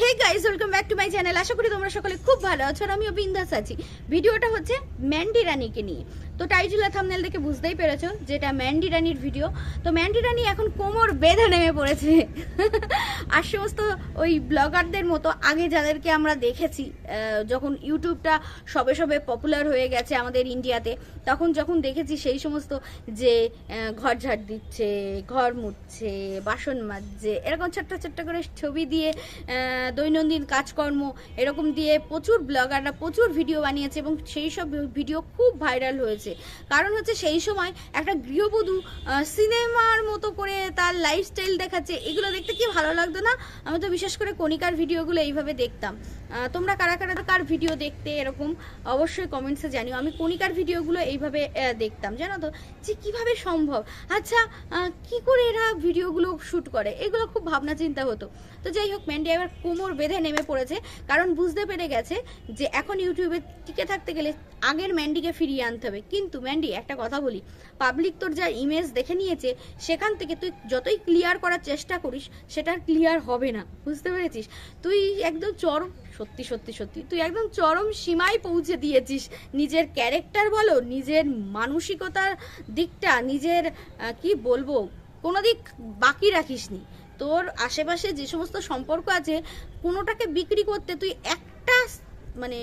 Hey guys welcome back to my channel আশা করি তোমরা সকলে খুব ভালো আছো আর আমিও বিন্দাস আছি। ভিডিওটা হচ্ছে ম্যান্ডি রানীকে নিয়ে। তো টাইটেল আর থাম্বনেল দেখে বুঝতেই পেরেছ যেটা ম্যান্ডি রানীর ভিডিও তো ম্যান্ডি রানী এখন কোমর বেঁধে নেমে পড়েছে। আর সমস্ত ওই ব্লগারদের মতো আগে যাদেরকে আমরা দেখেছি যখন ইউটিউবটা সবে সবে পপুলার হয়ে গেছে আমাদের ইন্ডিয়াতে তখন যখন দেখেছি সেই সমস্ত যে ঘর ঝাড় দিচ্ছে, ঘর মুছছে, বাসন মাজছে, এরকম ছোট্ট ছোট্ট করে ছবি দিয়ে দৈনন্দিন কাজকর্ম এরকম দিয়ে প্রচুর ব্লগাররা প্রচুর ভিডিও বানিয়েছে এবং সেই সব ভিডিও খুব ভাইরাল হয়েছে। কারণ হচ্ছে সেই সময় একটা গৃহবধূ সিনেমার মতো করে তার লাইফস্টাইল দেখাচ্ছে, এগুলো দেখতে কি ভালো লাগতো না? আমি তো বিশেষ করে কণিকার ভিডিওগুলো এইভাবে দেখতাম। তোমরা কারা কারা, কার ভিডিও দেখতে এরকম, অবশ্যই কমেন্টসে জানিও। আমি কণিকার ভিডিওগুলো এইভাবে দেখতাম, জানো তো? যে কীভাবে সম্ভব? আচ্ছা কি করে এরা ভিডিওগুলো শ্যুট করে? এগুলো খুব ভাবনা চিন্তা হতো। তো যাই হোক, ম্যান্ডি এবার কোমর বেঁধে নেমে পড়েছে, কারণ বুঝতে পেরে গেছে যে এখন ইউটিউবে টিকে থাকতে গেলে আগের ম্যান্ডিকে ফিরিয়ে আনতে হবে। কিন্তু ম্যান্ডি, একটা কথা বলি, পাবলিক তোর যা ইমেজ দেখে নিয়েছে, সেখান থেকে তুই যতই ক্লিয়ার করার চেষ্টা করিস, সেটা ক্লিয়ার হবে না। বুঝতে পেরেছিস? তুই একদম চরম সত্যি সত্যি সত্যি। তুই একদম চরম সীমায় পৌঁছে দিয়েছিস। নিজের ক্যারেক্টার বলো, নিজের মানসিকতার দিকটা, নিজের কি বলব, কোনো দিক বাকি রাখিসনি। তোর আশেপাশে যে সমস্ত সম্পর্ক আছে, কোনোটাকে বিক্রি করতে তুই একটা মানে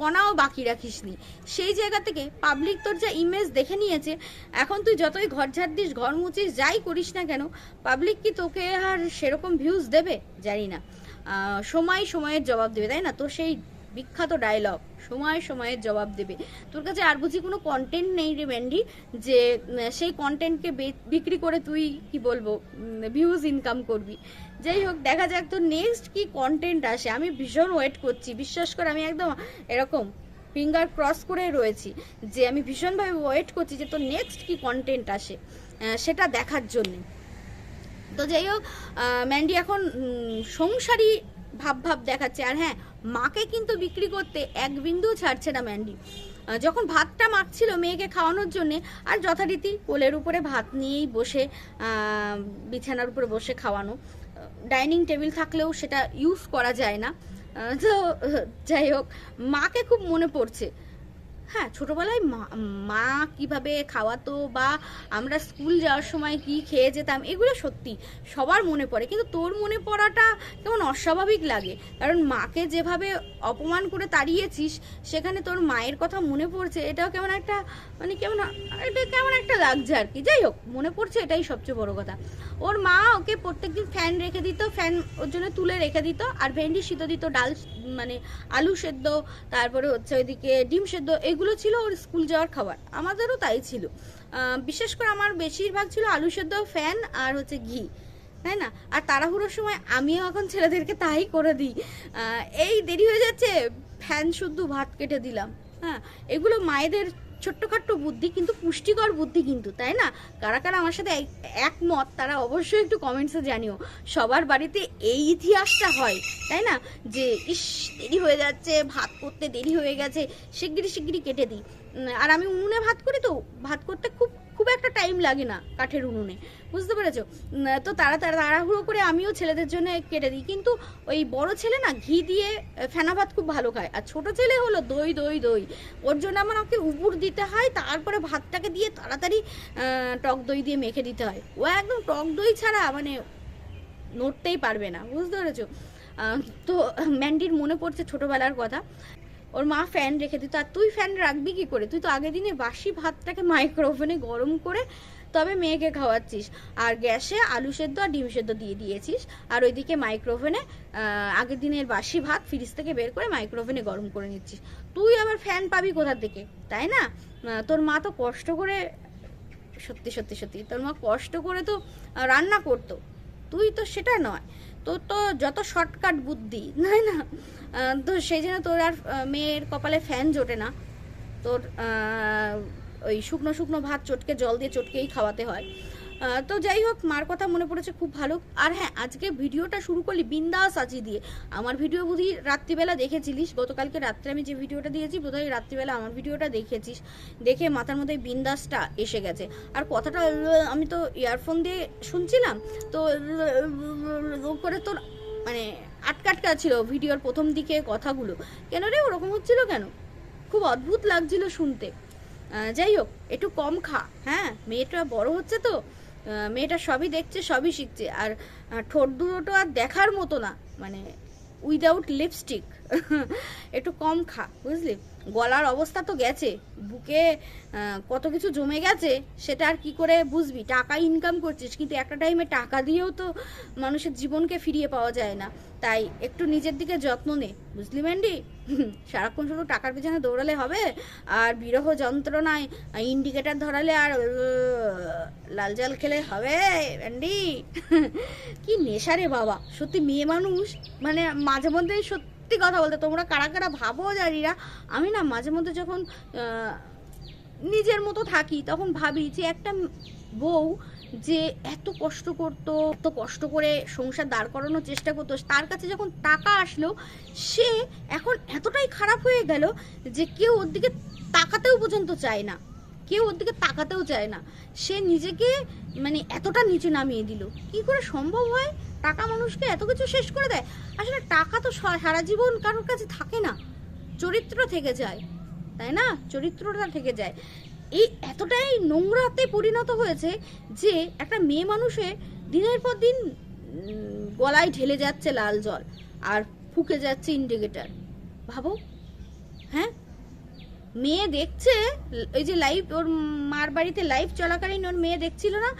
কণাও বাকি রাখিসনি। সেই জায়গা থেকে পাবলিক তোর যা ইমেজ দেখে নিয়েছে, এখন তুই যতই ঘর ঝাড় দিস, ঘর মুছিস, যাই করিস না কেন পাবলিক কি তোকে আর সেরকম ভিউজ দেবে? জানি না। সময় সময়ের জবাব দেবে, তাই না? তো সেই বিখ্যাত ডায়লগ সময় সময়ের জবাব দেবে। তোর কাছে আর বুঝি কোনো কন্টেন্ট নেই রে ম্যান্ডি যে সেই কন্টেন্টকে বিক্রি করে তুই, কি বলব ভিউজ ইনকাম করবি। যাই হোক, দেখা যাক তোর নেক্সট কি কন্টেন্ট আসে। আমি ভীষণ ওয়েট করছি। বিশ্বাস করে, আমি একদম এরকম ফিঙ্গার ক্রস করে রয়েছি যে, আমি ভীষণভাবে ওয়েট করছি যে তোর নেক্সট কি কন্টেন্ট আসে সেটা দেখার জন্যে। তো যাই হোক ম্যান্ডি এখন সংসারী ভাব ভাব দেখাচ্ছে। আর হ্যাঁ মাকে কিন্তু বিক্রি করতে এক বিন্দু ছাড়ছে না ম্যান্ডি। যখন ভাতটা মাখছিল মেয়েকে খাওয়ানোর জন্য, আর যথারীতি কোলের উপরে ভাত নিয়েই বসে বিছানার উপরে বসে খাওয়ানো। ডাইনিং টেবিল থাকলেও সেটা ইউজ করা যায় না। তো, যাই হোক, মাকে খুব মনে পড়ছে। হ্যাঁ ছোটবেলায় মা মা কীভাবে খাওয়াতো বা আমরা স্কুল যাওয়ার সময় কি খেয়ে যেতাম, এগুলো সত্যি সবার মনে পড়ে। কিন্তু তোর মনে পড়াটা কেমন অস্বাভাবিক লাগে? কারণ মাকে যেভাবে অপমান করে তাড়িয়েছিস, সেখানে তোর মায়ের কথা মনে পড়ছে, এটাও কেমন একটা মানে কেমন, এটা কেমন একটা লাগছে আর কি। যাই হোক, মনে পড়ছে এটাই সবচেয়ে বড় কথা। ওর মা ওকে প্রত্যেকদিন ফ্যান রেখে দিত ফ্যান ওর জন্য তুলে রেখে দিত, আর ভেন্ডি সিদ্ধ দিত, ডাল মানে আলু সেদ্ধ, তারপরে হচ্ছে ওইদিকে ডিম সেদ্ধ এগুলো ছিল ওর স্কুল যাওয়ার খাবার। আমাদেরও তাই ছিল। বিশেষ করে আমার বেশিরভাগ ছিল আলু সেদ্ধ, ফ্যান আর হচ্ছে ঘি, তাই না? আর তাড়াহুড়োর সময় আমিও এখন ছেলেদেরকে তাই করে দিই। এই দেরি হয়ে যাচ্ছে, ফ্যান শুদ্ধ ভাত কেটে দিলাম। হ্যাঁ এগুলো মায়েদের ছোট্টখাট্ট বুদ্ধি কিন্তু, পুষ্টিকর বুদ্ধি কিন্তু, তাই না? কারা কারা আমার সাথে এক- একমত, তারা অবশ্যই একটু কমেন্টসে জানিও। সবার বাড়িতে এই ইতিহাসটা হয়, তাই না? যে, ইস, দেরি হয়ে যাচ্ছে, ভাত করতে দেরি হয়ে গেছে শিগগিরি শিগগিরি কেটে দিই। আর আমি উনুনে ভাত করি তো, ভাত করতে খুব খুব একটা টাইম লাগে না কাঠের উনুনে, বুঝতে পেরেছ? তো তারা তারা তাড়াহুড়ো করে আমিও ছেলেদের জন্য কেটে দিই। কিন্তু ওই বড় ছেলে না, ঘি দিয়ে ফেনা ভাত খুব ভালো খায়। আর ছোট ছেলে হলো দই দই দই। ওর জন্য আমার ওকে উপুর দিতে হয়, তারপরে ভাতটাকে দিয়ে তাড়াতাড়ি টক দই দিয়ে মেখে দিতে হয়। ও একদম টক দই ছাড়া মানে নড়তেই পারবে না, বুঝতে পেরেছ? তো ম্যান্ডির মনে পড়ছে ছোটবেলার কথা। ওর মা ফ্যান রেখে দিত। আর তুই ফ্যান রাখবি কি করে? তুই তো আগের দিনে বাসি ভাতটাকে মাইক্রোওভেনে গরম করে তবে মেয়েকে খাওয়াচ্ছিস। আর গ্যাসে আলু সেদ্ধ আর ডিম সেদ্ধ দিয়ে দিয়েছিস। আর ওইদিকে মাইক্রোওভেনে আগের দিনের বাসি ভাত ফ্রিজ থেকে বের করে মাইক্রোওভেনে গরম করে নিচ্ছিস। তুই আবার ফ্যান পাবি কোথা থেকে? তাই না? তোর মা তো কষ্ট করে, সত্যি সত্যি সত্যি, তোর মা কষ্ট করে তো রান্না করতো। তুই তো সেটা নয়। তোর তো যত শর্টকাট বুদ্ধি, তাই না? তো সেই জন্য তোর আর মেয়ের কপালে ফ্যান জোটে না। তোর ওই শুকনো শুকনো ভাত চটকে জল দিয়ে চটকেই খাওয়াতে হয়। তো যাই হোক, মার কথা মনে পড়েছে, খুব ভালো। আর হ্যাঁ আজকে ভিডিওটা শুরু করলি বিন্দাস আজি দিয়ে। আমার ভিডিও বুঝি রাত্রিবেলা দেখেছিলিস, গতকালকে রাত্রে আমি যে ভিডিওটা দিয়েছি, বোধহয় রাত্রিবেলা আমার ভিডিওটা দেখেছিস। দেখে মাথার মধ্যে বিন্দাসটা এসে গেছে। আর কথাটা, আমি তো ইয়ারফোন দিয়ে শুনছিলাম, তো করে তোর মানে আটকাটকা ছিল ভিডিওর প্রথম দিকে কথাগুলো। কেন রে, ওরকম হচ্ছিল কেন? খুব অদ্ভুত লাগছিল শুনতে। যাই হোক, একটু কম খা হ্যাঁ? মেয়েটা বড় হচ্ছে তো মেয়েটা সবই দেখছে, সবই শিখছে। আর ঠোঁট দুটো আর দেখার মতো না। মানে উইদাউট লিপস্টিক একটু কম খা, বুঝলি? গলার অবস্থা তো গেছে, বুকে কত কিছু জমে গেছে, সেটা আর কি করে বুঝবি? টাকা ইনকাম করছিস, কিন্তু একটা টাইমে টাকা দিয়েও তো মানুষের জীবনকে ফিরিয়ে পাওয়া যায় না। তাই একটু নিজের দিকে যত্ন নে, বুঝলি ম্যান্ডি? সারাক্ষণ শুধু টাকার পিছনে দৌড়ালে হবে, আর বিরহ যন্ত্রণায় ইন্ডিকেটার ধরালে আর লাল জল খেলে হবে, ম্যান্ডি? কি নেশা রে বাবা, সত্যি মেয়ে মানুষ মানে মাঝে মধ্যে সত্যি কথা বলতে, তোমরা কারা কারা ভাবো জানি না আমি না মাঝে মধ্যে যখন নিজের মতো থাকি, তখন ভাবি যে একটা বউ যে এত কষ্ট করতো, এত কষ্ট করে সংসার দাঁড় করানোর চেষ্টা করতো, তার কাছে যখন টাকা আসলো, সে এখন এতটাই খারাপ হয়ে গেল যে কেউ ওর দিকে তাকাতেও পর্যন্ত চায় না। কেউ ওর দিকে তাকাতেও চায় না। সে নিজেকে মানে এতটা নিচে নামিয়ে দিল। কি করে সম্ভব হয়? টাকা মানুষকে এত কিছু শেষ করে দেয়? আসলে টাকা তো সারা জীবন কারোর কাছে থাকে না। চরিত্র থেকে যায়, তাই না? চরিত্রটা থেকে যায়। এই এতটাই নোংরাতে পরিণত হয়েছে যে একটা মেয়ে মানুষে দিনের পর দিন গলায় ঢেলে যাচ্ছে লাল জল আর ফুকে যাচ্ছে ইন্ডিকেটার ভাবো? হ্যাঁ? মেয়ে দেখছে ওই যে লাইভ ওর মার বাড়িতে লাইভ চলাকালীন ওর মেয়ে দেখছিল না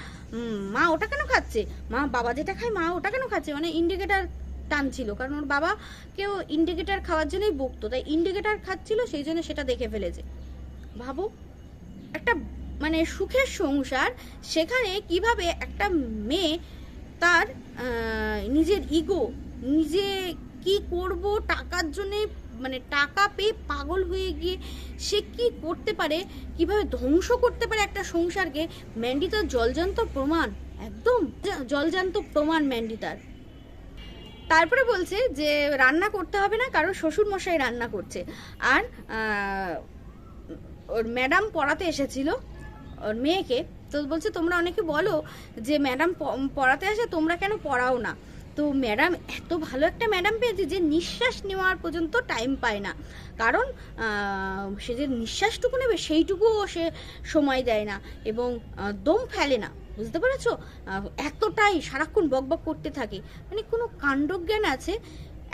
মা ওটা কেন খাচ্ছে? মা বাবা যেটা খায়, মা ওটা কেন খাচ্ছে? মানে ইন্ডিকেটার টানছিল, কারণ ওর বাবা কেউ ইন্ডিকেটার খাওয়ার জন্যই বকতো তাই ইন্ডিকেটার খাচ্ছিল, সেই জন্য সেটা দেখে ফেলেছে। ভাবো একটা মানে সুখের সংসার, সেখানে কীভাবে একটা মেয়ে তার নিজের ইগো নিজে কি করব, টাকার জন্যে মানে টাকা পেয়ে পাগল হয়ে গিয়ে সে কি করতে পারে, কীভাবে ধ্বংস করতে পারে একটা সংসারকে ম্যান্ডি তার জলজান্ত প্রমাণ, একদম জলজান্ত প্রমাণ ম্যান্ডি তার তারপরে বলছে যে রান্না করতে হবে না, কারণ শ্বশুর মশাই রান্না করছে। আর ওর ম্যাডাম পড়াতে এসেছিল, ওর মেয়েকে। তো বলছে, তোমরা অনেকে বলো যে ম্যাডাম পড়াতে আসে, তোমরা কেন পড়াও না? তো ম্যাডাম, এত ভালো একটা ম্যাডাম পেয়েছে যে নিঃশ্বাস নেওয়ার পর্যন্ত টাইম পায় না। কারণ সে যে নিঃশ্বাসটুকু নেবে, সেইটুকুও সে সময় দেয় না এবং দম ফেলে না। বুঝতে পেরেছ? এতটাই সারাক্ষণ বকবক করতে থাকে। মানে কোনো কাণ্ডজ্ঞান আছে?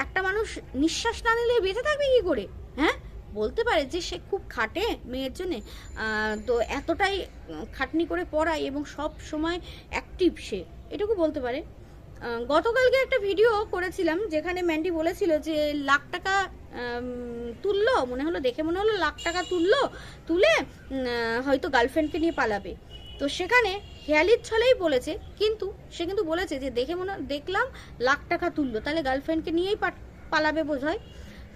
একটা মানুষ নিঃশ্বাস না নিলে বেঁচে থাকবে কি করে? হ্যাঁ? বলতে পারে যে সে খুব খাটে মেয়ের জন্যে। তো এতটাই খাটনি করে পড়ায় এবং সব সময় অ্যাক্টিভ সে। এটুকু বলতে পারে? গতকালকে একটা ভিডিও করেছিলাম যেখানে ম্যান্ডি বলেছিল যে লাখ টাকা তুললো, মনে হলো দেখে মনে হলো লাখ টাকা তুললো, তুলে হয়তো গার্লফ্রেন্ডকে নিয়ে পালাবে। তো সেখানে হেয়ালির ছলেই বলেছে, কিন্তু সে কিন্তু বলেছে যে দেখে মনে, দেখলাম লাখ টাকা তুললো, তাহলে গার্লফ্রেন্ডকে নিয়েই পালাবে বোধ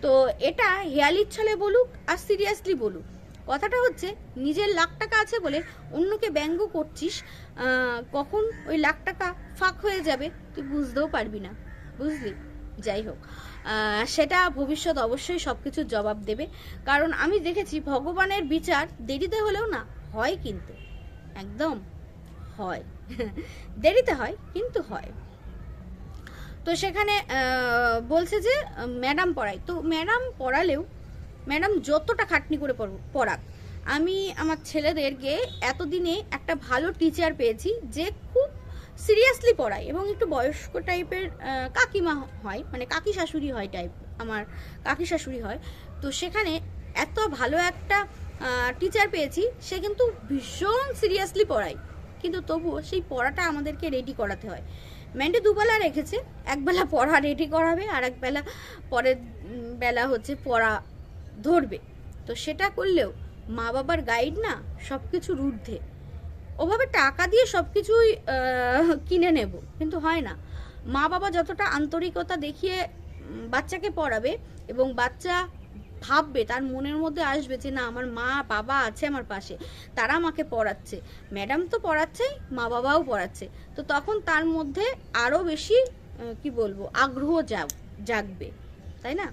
তো এটা হেয়ালির ছলে বলুক আর সিরিয়াসলি বলুক। কথাটা হচ্ছে, নিজের লাখ টাকা আছে বলে অন্যকে ব্যঙ্গ করছিস কখন ওই লাখ টাকা ফাঁক হয়ে যাবে তুই বুঝতেও পারবি না, বুঝলি? যাই হোক সেটা ভবিষ্যৎ অবশ্যই সব কিছুর জবাব দেবে। কারণ আমি দেখেছি ভগবানের বিচার দেরিতে হলেও না, হয় কিন্তু। একদম, হয়। দেরিতে হয়, কিন্তু হয়। তো সেখানে বলছে যে, ম্যাডাম পড়ায়। তো ম্যাডাম পড়ালেও ম্যাডাম, যতটা খাটনি করে পড়- পড়াক আমি আমার ছেলেদেরকে এতদিনে একটা ভালো টিচার পেয়েছি যে খুব সিরিয়াসলি পড়ায় এবং একটু বয়স্ক টাইপের কাকিমা হয় মানে কাকি শাশুড়ি হয় টাইপ আমার কাকি শাশুড়ি হয়। তো সেখানে এত ভালো একটা টিচার পেয়েছি, সে কিন্তু ভীষণ সিরিয়াসলি পড়ায়। কিন্তু তবুও সেই পড়াটা আমাদেরকে রেডি করাতে হয়। ম্যান্ডে দুবেলা রেখেছে, একবেলা পড়া রেডি করাবে আর একবেলা পরের বেলা হচ্ছে পড়া ধরবে। তো সেটা করলেও মা বাবার গাইড না সব কিছুর ঊর্ধ্বে। ওভাবে টাকা দিয়ে সব কিছুই কিনে নেব, কিন্তু হয় না। মা বাবা যতটা আন্তরিকতা দেখিয়ে বাচ্চাকে পড়াবে এবং বাচ্চা ভাববে, তার মনের মধ্যে আসবে যে, না, আমার মা, বাবা আছে আমার পাশে, তারা আমাকে পড়াচ্ছে। ম্যাডাম তো পড়াচ্ছেই, মা বাবাও পড়াচ্ছে। তো তখন তার মধ্যে আরও বেশি কি বলব, আগ্রহ জাগবে, তাই না?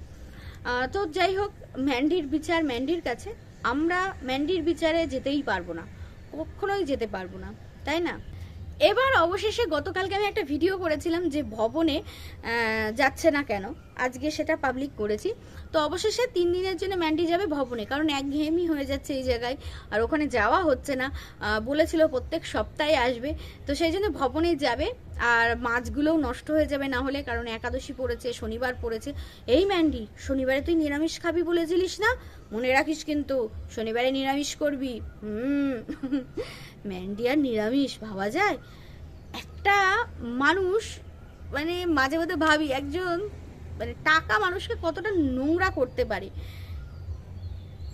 তো যাই হোক, ম্যান্ডির বিচার ম্যান্ডির কাছে। আমরা ম্যান্ডির বিচারে যেতেই পারব না। কখনোই যেতে পারব না, তাই না? এবার অবশেষে গতকালকে আমি একটা ভিডিও করেছিলাম যে ভবনে যাচ্ছে না কেন। আজকে সেটা পাবলিক করেছি। তো অবশেষে তিন দিনের জন্য ম্যান্ডি যাবে ভবনে, কারণ একঘেয়েমি হয়ে যাচ্ছে এই জায়গায়, আর ওখানে যাওয়া হচ্ছে না। বলেছিল প্রত্যেক সপ্তাহে আসবে, তো সেই জন্য ভবনে যাবে, আর মাছগুলোও নষ্ট হয়ে যাবে না হলে, কারণ একাদশী পড়েছে, শনিবার পড়েছে। এই ম্যান্ডি শনিবারে তুই নিরামিষ খাবি বলেছিলিস না? মনে রাখিস কিন্তু, শনিবারে নিরামিষ করবি। হুম ম্যান্ডি আর নিরামিষ, ভাবা যায়? একটা মানুষ মানে মাঝে মাঝে ভাবি, একজন মানে টাকা মানুষকে কতটা নোংরা করতে পারে।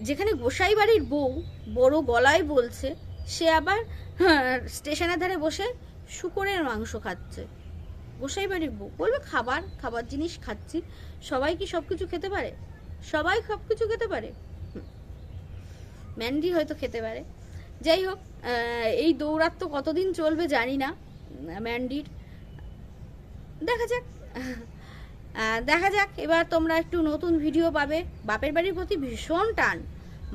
যেখানে গোসাই বাড়ির বউ বড় গলায় বলছে সে আবার হ্যাঁ, স্টেশনের ধারে বসে শুকরের মাংস খাচ্ছে। গোসাই বাড়ির বউ বলবে খাবার খাবার জিনিস খাচ্ছি। সবাই কি সব কিছু খেতে পারে? সবাই সব কিছু খেতে পারে। ম্যান্ডি হয়তো খেতে পারে। যাই হোক এই দৌড়াত তো কতদিন চলবে জানি না ম্যান্ডির। দেখা যাক। দেখা যাক, এবার তোমরা একটু নতুন ভিডিও পাবে। বাপের বাড়ির প্রতি ভীষণ টান।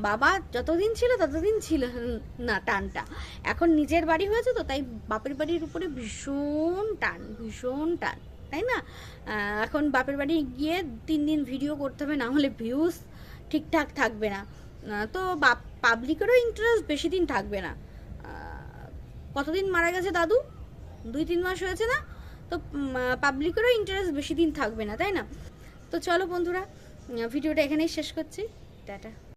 বাবা যতদিন ছিল ততদিন ছিল না টানটা। এখন নিজের বাড়ি হয়েছে তো, তাই বাপের বাড়ির উপরে ভীষণ টান ভীষণ টান, তাই না? এখন বাপের বাড়ি গিয়ে তিন দিন ভিডিও করতে হবে, না হলে ভিউজ ঠিকঠাক থাকবে না। তো বাপ পাবলিকেরও ইন্টারেস্ট বেশি দিন থাকবে না। কতদিন মারা গেছে দাদু? দুই, তিন মাস হয়েছে না? তো পাবলিকেরও ইন্টারেস্ট বেশি দিন থাকবে না, তাই না? তো চলো বন্ধুরা ভিডিওটা এখানেই শেষ করছি। টাটা।